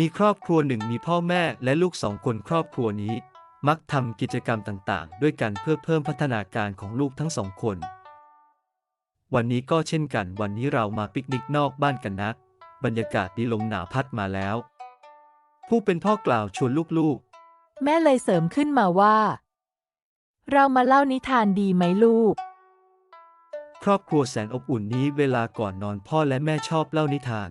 มีครอบครัวหนึ่งมีพ่อแม่และลูกสองคนครอบครัวนี้ มักทำกิจกรรมต่างๆ ด้วยกันเพื่อเพิ่มพัฒนาการของลูกทั้งสองคน วันนี้ก็เช่นกันวันนี้เรามาปิกนิกนอกบ้านกันนะบรรยากาศดีลมหนาวพัดมาแล้ว ผู้เป็นพ่อกล่าวชวนลูกแม่เลยเสริมขึ้นมาว่า เรามาเล่านิทานดีไหมลูกๆครอบครัวแสนอบอุ่นนี้เวลาก่อนนอนพ่อและแม่ชอบเล่านิทาน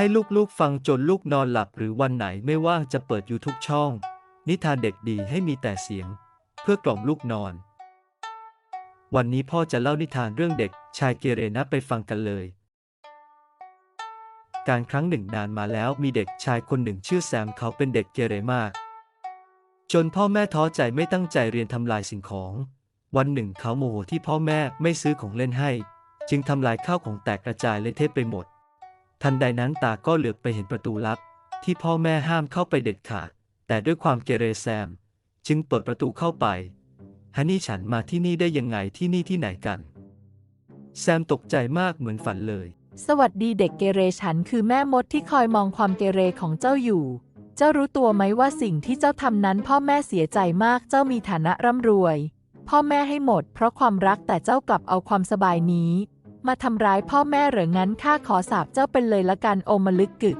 ให้ลูกๆฟังจนลูกนอนหลับหรือวันไหนไม่ว่างจะเปิดยูทูบช่อง นิทานเด็กดีให้มีแต่เสียง เพื่อกล่อมลูกนอน วันนี้พ่อจะเล่านิทานเรื่องเด็กชายเกเรนะไปฟังกันเลย การครั้งหนึ่งนานมาแล้วมีเด็กชายคนหนึ่งชื่อแซมเขาเป็นเด็กเกเรมาก จนพ่อแม่ท้อใจไม่ตั้งใจเรียนทำลายสิ่งของ วันหนึ่งเขาโมโหที่พ่อแม่ไม่ซื้อของเล่นให้ จึงทำลายข้าวของแตกกระจายเละเทะไปหมด ทันใดนั้นตาก็เหลือบไปเห็นประตูลับ ที่พ่อแม่ห้ามเข้าไปเด็ดขาด แต่ด้วยความเกเรแซม จึงเปิดประตูเข้าไปฮันนี่ฉันมาที่นี่ได้ยังไงที่นี่ที่ไหนกัน แซมตกใจมากเหมือนฝันเลย สวัสดีเด็กเกเรฉันคือแม่มดที่คอยมองความเกเรของเจ้าอยู่ เจ้ารู้ตัวไหมว่าสิ่งที่เจ้าทำนั้นพ่อแม่เสียใจมากเจ้ามีฐานะร่ำรวย พ่อแม่ให้หมด เพราะความรักแต่เจ้ากลับเอาความสบายนี้ มาทำร้ายพ่อแม่เหรืองั้นข้าขอสาบเจ้าเป็นเลยละกันโอมลึกกึก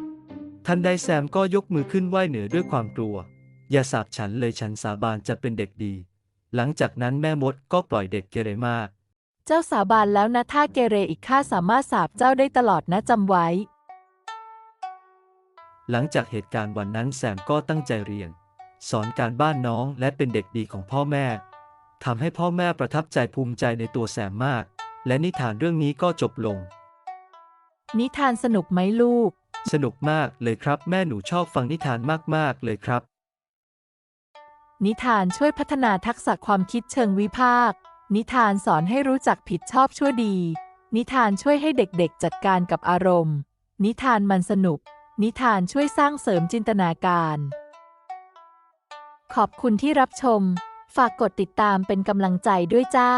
ทันใดแซมก็ยกมือขึ้นไหว้เหนือด้วยความกลัว อย่าสาบฉันเลยฉันสาบานจะเป็นเด็กดี หลังจากนั้นแม่มดก็ปล่อยเด็กเกเรมากเจ้าสาบานแล้วนะถ้าเกเรอีกข้าสามารถสาบเจ้าได้ตลอดนะจำไว้ หลังจากเหตุการณ์วันนั้นแซมก็ตั้งใจเรียน สอนการบ้านน้องและเป็นเด็กดีของพ่อแม่ทำให้พ่อแม่ประทับใจภูมิใจในตัวแซมมาก และนิทานเรื่องนี้ก็จบลง นิทานสนุกไหมลูก สนุกมากเลยครับ แม่หนูชอบฟังนิทานมากๆเลยครับ นิทานช่วยพัฒนาทักษะความคิดเชิงวิพากษ์ นิทานสอนให้รู้จักผิดชอบชั่วดี นิทานช่วยให้เด็กๆ จัดการกับอารมณ์ นิทานมันสนุก นิทานช่วยสร้างเสริมจินตนาการ ขอบคุณที่รับชม ฝากกดติดตามเป็นกำลังใจด้วยจ้า